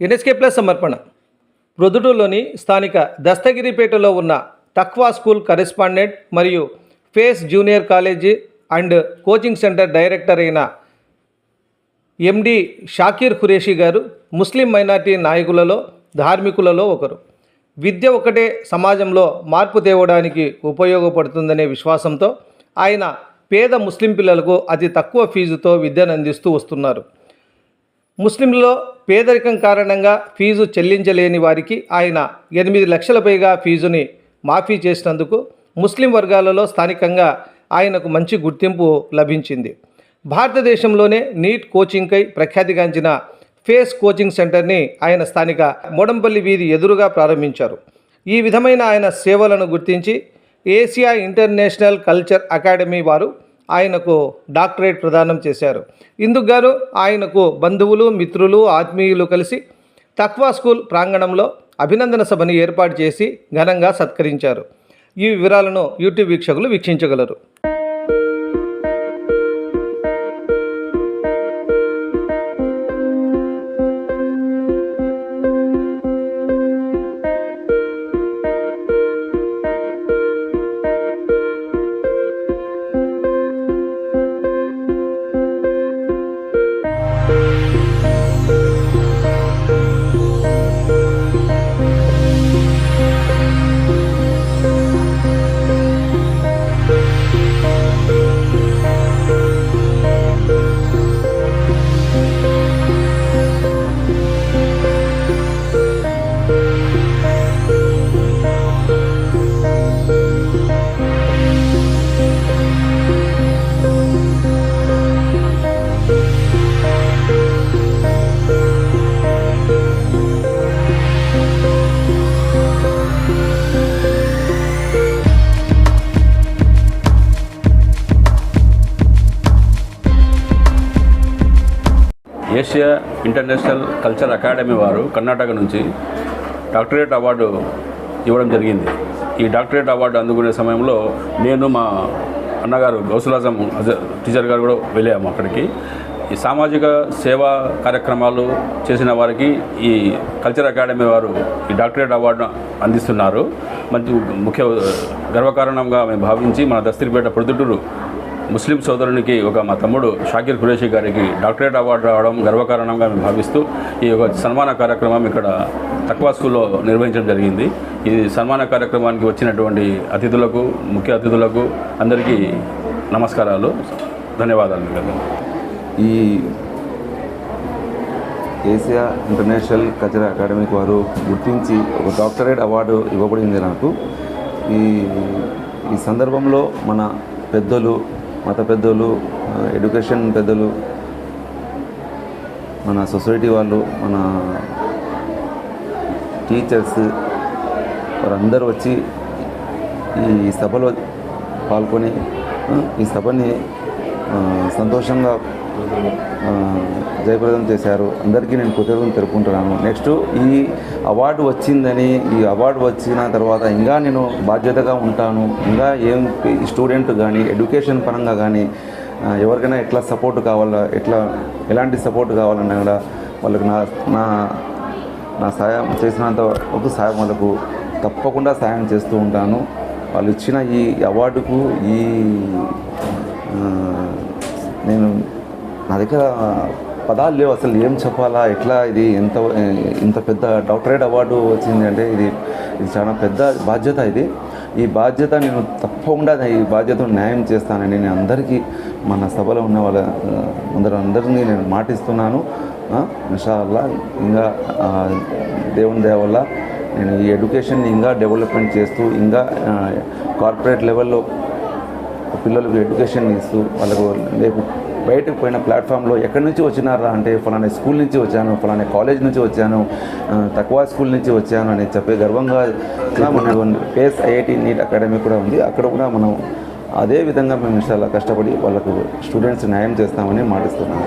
NSK plus సమర్పణ. ప్రొద్దుటూరులోని స్థానిక దస్తగిరిపేటలో ఉన్న తక్వా స్కూల్ కరెస్పాండెంట్ మరియు face junior college and coaching centre director అయిన ఎండి షాకీర్ ఖురేషి గారు ముస్లిం మైనార్టీ నాయకులలో ధార్మికులలో ఒకరు. విద్య ఒకటే సమాజంలో మార్పు తేవడానికి ఉపయోగపడుతుందనే విశ్వాసంతో ఆయన పేద ముస్లిం పిల్లలకు అతి తక్కువ ఫీజుతో విద్యను అందిస్తూ వస్తున్నారు. ముస్లింలలో పేదరికం కారణంగా ఫీజు చెల్లించలేని వారికి ఆయన ఎనిమిది లక్షల పైగా ఫీజుని మాఫీ చేసినందుకు ముస్లిం వర్గాలలో స్థానికంగా ఆయనకు మంచి గుర్తింపు లభించింది. భారతదేశంలోనే నీట్ కోచింగ్కై ప్రఖ్యాతిగాంచిన ఫేస్ కోచింగ్ సెంటర్ని ఆయన స్థానిక మోడంపల్లి వీధి ఎదురుగా ప్రారంభించారు. ఈ విధమైన ఆయన సేవలను గుర్తించి ఏసియా ఇంటర్నేషనల్ కల్చర్ అకాడమీ వారు ఆయనకు డాక్టరేట్ ప్రదానం చేశారు. ఇందుకు గాను ఆయనకు బంధువులు మిత్రులు ఆత్మీయులు కలిసి తక్వా స్కూల్ ప్రాంగణంలో అభినందన సభని ఏర్పాటు చేసి ఘనంగా సత్కరించారు. ఈ వివరాలను యూట్యూబ్ వీక్షకులు వీక్షించగలరు. ఏషియా ఇంటర్నేషనల్ కల్చర్ అకాడమీ వారు కర్ణాటక నుంచి డాక్టరేట్ అవార్డు ఇవ్వడం జరిగింది. ఈ డాక్టరేట్ అవార్డు అందుకునే సమయంలో నేను మా అన్నగారు గౌసులాజం టీచర్ గారు కూడా వెళ్ళాము అక్కడికి. ఈ సామాజిక సేవా కార్యక్రమాలు చేసిన వారికి ఈ కల్చర్ అకాడమీ వారు ఈ డాక్టరేట్ అవార్డు అందిస్తున్నారు. మంచి ముఖ్య గర్వకారణంగా మేము భావించి మన దస్తిరిపేట ప్రొద్దుటూరు ముస్లిం సోదరునికి ఒక మా తమ్ముడు షాకిర్ ఖురేషి గారికి డాక్టరేట్ అవార్డు రావడం గర్వకారణంగా మేము భావిస్తూ ఈ యొక్క సన్మాన కార్యక్రమం ఇక్కడ తక్కువ స్కూల్లో నిర్వహించడం జరిగింది. ఈ సన్మాన కార్యక్రమానికి వచ్చినటువంటి అతిథులకు ముఖ్య అతిథులకు అందరికీ నమస్కారాలు. ధన్యవాదాలు. కదా ఈ ఏసియా ఇంటర్నేషనల్ కల్చరల్ అకాడమీకి వారు గుర్తించి ఒక డాక్టరేట్ అవార్డు ఇవ్వబడింది నాకు. ఈ ఈ సందర్భంలో మన పెద్దలు మత పెద్దలు ఎడ్యుకేషన్ పెద్దలు మన సొసైటీ వాళ్ళు మన టీచర్స్ వారందరూ వచ్చి ఈ సభలో పాల్గొని ఈ సభని సంతోషంగా జయప్రదం చేశారు. అందరికీ నేను కృతజ్ఞతలు తెలుపుకుంటున్నాను. నెక్స్ట్ ఈ అవార్డు వచ్చిందని ఈ అవార్డు వచ్చిన తర్వాత ఇంకా నేను బాధ్యతగా ఉంటాను. ఇంకా ఏం స్టూడెంట్ కానీ ఎడ్యుకేషన్ పరంగా కానీ ఎవరికైనా ఎట్లా సపోర్ట్ కావాలా ఎట్లా ఎలాంటి సపోర్ట్ కావాలన్నా కూడా వాళ్ళకి నా నా నా సాయం చేసినంత వరకు సాయం వాళ్ళకు తప్పకుండా సాయం చేస్తూ ఉంటాను. వాళ్ళు ఇచ్చిన ఈ అవార్డుకు ఈ నేను నా దగ్గర పదాలు లేవు అసలు. ఏం చెప్పాలా? ఎట్లా ఇది? ఎంత ఇంత పెద్ద డాక్టరేట్ అవార్డు వచ్చింది అంటే ఇది ఇది చాలా పెద్ద బాధ్యత ఇది. ఈ బాధ్యత నేను తప్పకుండా ఈ బాధ్యతను న్యాయం చేస్తానని నేను అందరికీ మన సభలో ఉన్న వాళ్ళ ముందర అందరూ అందరినీ నేను మాటిస్తున్నాను. ఇన్షాల్లా ఇంకా దేవుని దయ వల్ల నేను ఈ ఎడ్యుకేషన్ని ఇంకా డెవలప్మెంట్ చేస్తూ ఇంకా కార్పొరేట్ లెవెల్లో పిల్లలకు ఎడ్యుకేషన్ ఇస్తూ వాళ్ళకు రేపు బయటకు పోయిన ప్లాట్ఫామ్లో ఎక్కడి నుంచి వచ్చినారా అంటే ఫలానా స్కూల్ నుంచి వచ్చాను ఫలానా కాలేజ్ నుంచి వచ్చాను తక్కువ స్కూల్ నుంచి వచ్చాను అని చెప్పే గర్వంగా మన పేస్ ఐఐటి నీట్ అకాడమీ కూడా ఉంది. అక్కడ కూడా మనం అదే విధంగా మేము చాలా కష్టపడి వాళ్ళకు స్టూడెంట్స్ న్యాయం చేస్తామని మాటిస్తున్నాము